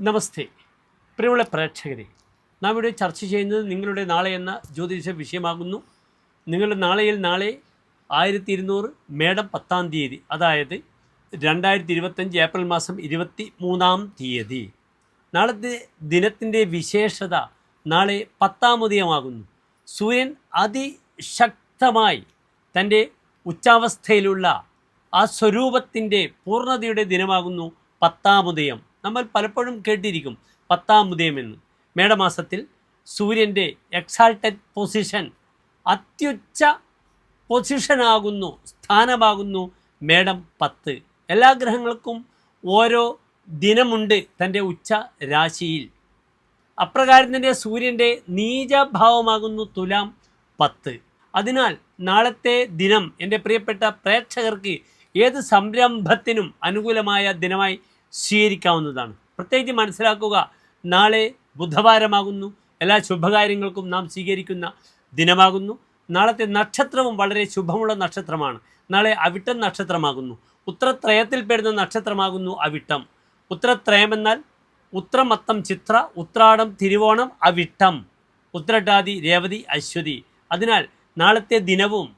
നമസ്തേ. പ്രിയമുള്ള പ്രേക്ഷകരെ നാം ഇവിടെ ചർച്ച ചെയ്യുന്നത് നിങ്ങളുടെ നാളെ എന്ന ജ്യോതിഷ വിഷയമാകുന്നു. നിങ്ങളുടെ നാളെയിൽ നാളെ ആയിരത്തി ഇരുന്നൂറ് മേടം പത്താം തീയതി അതായത് രണ്ടായിരത്തി ഇരുപത്തഞ്ച് ഏപ്രിൽ മാസം ഇരുപത്തി മൂന്നാം തീയതി. നാളത്തെ ദിനത്തിന്റെ വിശേഷത നാളെ പത്താമുദയമാകുന്നു സൂര്യൻ അതിശക്തമായി തന്റെ ഉച്ചാവസ്ഥയിലുള്ള ആ സ്വരൂപത്തിന്റെ പൂർണതയുടെ ദിനമാകുന്നു പത്താമുദയം നമ്മൾ പലപ്പോഴും കേട്ടിരിക്കും പത്താം എന്ന് മേടമാസത്തിൽ സൂര്യന്റെ എക്സാൾട്ടഡ് പൊസിഷൻ അത്യുച്ച പൊസിഷനാകുന്നു സ്ഥാനമാകുന്നു മേടം പത്ത്. എല്ലാ ഗ്രഹങ്ങൾക്കും ഓരോ ദിനമുണ്ട് തന്റെ ഉച്ച രാശിയിൽ. അപ്രകാരം തന്നെ സൂര്യന്റെ നീചഭാവമാകുന്നു തുലാം പത്ത്. അതിനാൽ നാളത്തെ ദിനം എന്റെ പ്രിയപ്പെട്ട പ്രേക്ഷകർക്ക് ഏത് സംരംഭത്തിനും അനുകൂലമായ ദിനമായി സ്വീകരിക്കാവുന്നതാണ്. പ്രത്യേകിച്ച് മനസ്സിലാക്കുക നാളെ ബുധവാരമാകുന്നു. എല്ലാ ശുഭകാര്യങ്ങൾക്കും നാം സ്വീകരിക്കുന്ന ദിനമാകുന്നു. നാളത്തെ നക്ഷത്രവും വളരെ ശുഭമുള്ള നക്ഷത്രമാണ്. നാളെ അവിട്ടം നക്ഷത്രമാകുന്നു. ഉത്രത്രയത്തിൽ പെടുന്ന നക്ഷത്രമാകുന്നു അവിട്ടം. ഉത്രത്രയം എന്നാൽ ഉത്രമത്തം ചിത്ര ഉത്രാടം തിരുവോണം അവിട്ടം. ഉത്രട്ടാതി രേവതി അശ്വതി. അതിനാൽ നാളത്തെ ദിനവും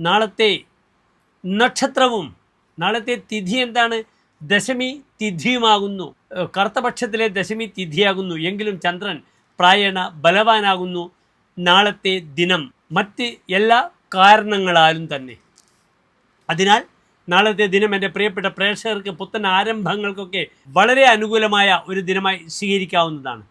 നാളത്തെ നക്ഷത്രവും നാളത്തെ തിഥി എന്താണ്? ദശമി തിഥിയുമാകുന്നു. കറുത്തപക്ഷത്തിലെ ദശമി തിഥിയാകുന്നു. എങ്കിലും ചന്ദ്രൻ പ്രായണ ബലവാനാകുന്നു നാളത്തെ ദിനം. മറ്റ് എല്ലാ കാരണങ്ങളാലും തന്നെ. അതിനാൽ നാളത്തെ ദിനം എന്റെ പ്രിയപ്പെട്ട പ്രേക്ഷകർക്ക് പുത്തൻ ആരംഭങ്ങൾക്കൊക്കെ വളരെ അനുകൂലമായ ഒരു ദിനമായി സ്വീകരിക്കാവുന്നതാണ്.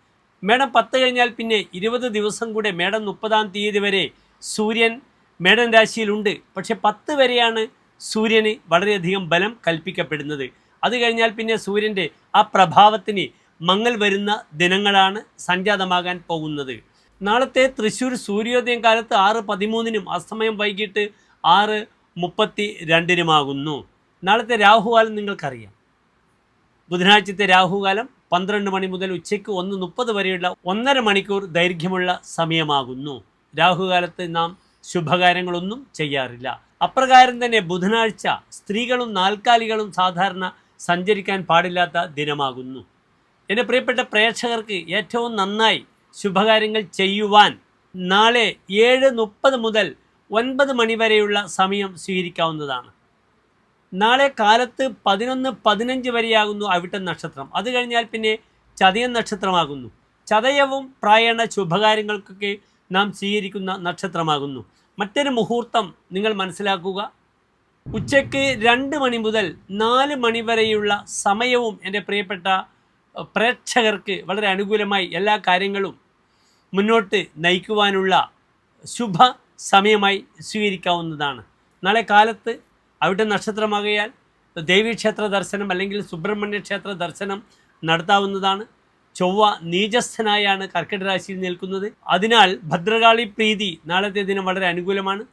മേടം പത്ത് കഴിഞ്ഞാൽ പിന്നെ ഇരുപത് ദിവസം കൂടെ മേടം മുപ്പതാം തീയതി വരെ സൂര്യൻ മേടൻ രാശിയിലുണ്ട്. പക്ഷെ പത്ത് വരെയാണ് സൂര്യന് വളരെയധികം ബലം കൽപ്പിക്കപ്പെടുന്നത്. അത് കഴിഞ്ഞാൽ പിന്നെ സൂര്യന്റെ ആ പ്രഭാവത്തിന് മങ്ങൽ വരുന്ന ദിനങ്ങളാണ് സംജാതമാകാൻ പോകുന്നത്. നാളത്തെ തൃശ്ശൂർ സൂര്യോദയം കാലത്ത് ആറ് പതിമൂന്നിനും അസ്തമയം വൈകിട്ട് ആറ് മുപ്പത്തി രണ്ടിനുമാകുന്നു നാളത്തെ രാഹുകാലം നിങ്ങൾക്കറിയാം. ബുധനാഴ്ചത്തെ രാഹുകാലം പന്ത്രണ്ട് മണി മുതൽ ഉച്ചയ്ക്ക് ഒന്ന് മുപ്പത് വരെയുള്ള ഒന്നര മണിക്കൂർ ദൈർഘ്യമുള്ള സമയമാകുന്നു. രാഹുകാലത്ത് നാം ശുഭകാര്യങ്ങളൊന്നും ചെയ്യാറില്ല. അപ്രകാരം തന്നെ ബുധനാഴ്ച സ്ത്രീകളും നാൽക്കാലികളും സാധാരണ സഞ്ചരിക്കാൻ പാടില്ലാത്ത ദിനമാകുന്നു. എന്റെ പ്രിയപ്പെട്ട പ്രേക്ഷകർക്ക് ഏറ്റവും നന്നായി ശുഭകാര്യങ്ങൾ ചെയ്യുവാൻ നാളെ ഏഴ് മുപ്പത് മുതൽ ഒൻപത് മണിവരെയുള്ള സമയം സ്വീകരിക്കാവുന്നതാണ്. നാളെ കാലത്ത് പതിനൊന്ന് പതിനഞ്ച് വരെയാകുന്നു അവിട്ട നക്ഷത്രം. അത് കഴിഞ്ഞാൽ പിന്നെ ചതയ നക്ഷത്രമാകുന്നു. ചതയവും പ്രായണ ശുഭകാര്യങ്ങൾക്കൊക്കെ നാം സ്വീകരിക്കുന്ന നക്ഷത്രമാകുന്നു. മറ്റൊരു മുഹൂർത്തം നിങ്ങൾ മനസ്സിലാക്കുക. ഉച്ചയ്ക്ക് രണ്ട് മണി മുതൽ നാല് മണി വരെയുള്ള സമയവും എന്റെ പ്രിയപ്പെട്ട പ്രേക്ഷകർക്ക് വളരെ അനുകൂലമായി എല്ലാ കാര്യങ്ങളും മുന്നോട്ട് നയിക്കുവാനുള്ള ശുഭ സമയമായി സ്വീകരിക്കാവുന്നതാണ്. നാളെ കാലത്ത് അവിടെ നക്ഷത്രമാകയാൽ ദേവീക്ഷേത്ര ദർശനം അല്ലെങ്കിൽ സുബ്രഹ്മണ്യ ക്ഷേത്ര ദർശനം നടത്താവുന്നതാണ്. ചൊവ്വ നീചസ്ഥനായാണ് കർക്കിടക രാശിയിൽ നിൽക്കുന്നത്. അതിനാൽ ഭദ്രകാളി പ്രീതി നാളത്തെ ദിനം വളരെ അനുകൂലമാണ്.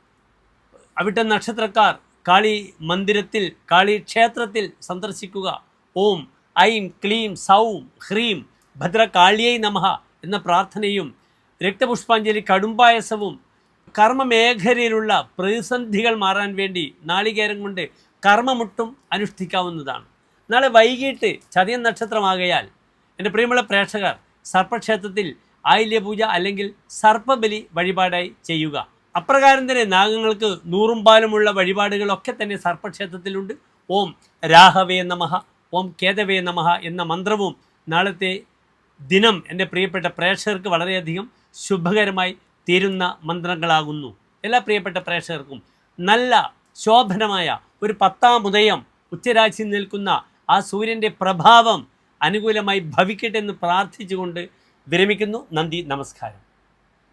അവിട്ട നക്ഷത്രക്കാർ കാളി മന്ദിരത്തിൽ കാളി ക്ഷേത്രത്തിൽ സന്ദർശിക്കുക. ഓം ഐം ക്ലീം സൗം ഹ്രീം ഭദ്രകാളിയൈ നമഃ എന്ന പ്രാർത്ഥനയും രക്തപുഷ്പാഞ്ജലി കടുംപായസവും കർമ്മമേഖലയിലുള്ള പ്രതിസന്ധികൾ മാറാൻ വേണ്ടി നാളികേരം കൊണ്ട് കർമ്മമുട്ടും അനുഷ്ഠിക്കാവുന്നതാണ്. നാളെ വൈകിട്ട് ചതയൻ നക്ഷത്രമാകയാൽ എന്റെ പ്രിയമുള്ള പ്രേക്ഷകർ സർപ്പക്ഷേത്രത്തിൽ ആയില്യപൂജ അല്ലെങ്കിൽ സർപ്പബലി വഴിപാടായി ചെയ്യുക. അപ്രകാരം തന്നെ നാഗങ്ങൾക്ക് നൂറും പാലുമുള്ള വഴിപാടുകളൊക്കെ തന്നെ സർപ്പക്ഷേത്രത്തിലുണ്ട്. ഓം രാഹവേ നമഹ ഓം കേതവേ നമഹ എന്ന മന്ത്രവും നാളത്തെ ദിനം എന്റെ പ്രിയപ്പെട്ട പ്രേക്ഷകർക്ക് വളരെയധികം ശുഭകരമായി തീരുന്ന മന്ത്രങ്ങളാകുന്നു. എല്ലാ പ്രിയപ്പെട്ട പ്രേക്ഷകർക്കും നല്ല ശോഭനമായ ഒരു പത്താം ഉദയം ഉച്ചരാശി നിൽക്കുന്ന ആ സൂര്യന്റെ പ്രഭാവം അനുകൂലമായി ഭവിക്കട്ടെ എന്ന് പ്രാർത്ഥിച്ചുകൊണ്ട് വിരമിക്കുന്നു. നന്ദി നമസ്കാരം.